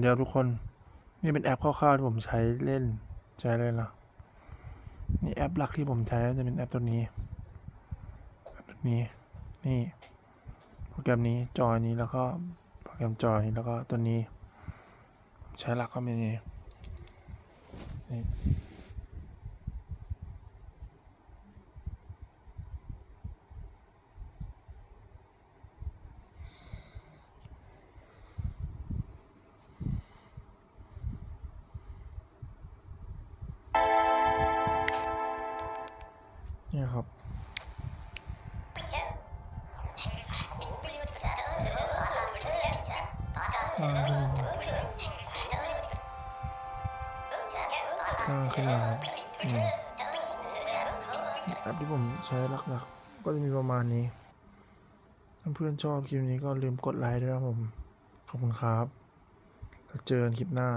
เดี๋ยวทุกคน นี่เป็นแอปคร่าวๆที่ผมใช้เล่นใช้เลยนะนี่แอปหลักที่ผมใช้จะเป็นแอปตัวนี้แอปตัวนี้ นี่ โปรแกรมนี้จอนี้แล้วก็โปรแกรมจอนี้แล้วก็ตัวนี้ ใช้หลักก็มีนี่ นี่นี่ครับอ่าดูสร้างขึ้นมาครับอืมแอปที่ผมใช้หลักๆ ก็จะมีประมาณนี้ ถ้าเพื่อนชอบคลิปนี้ก็ลืมกดไลค์ด้วยนะครับผม ขอบคุณครับแล้วเจอกันคลิปหน้า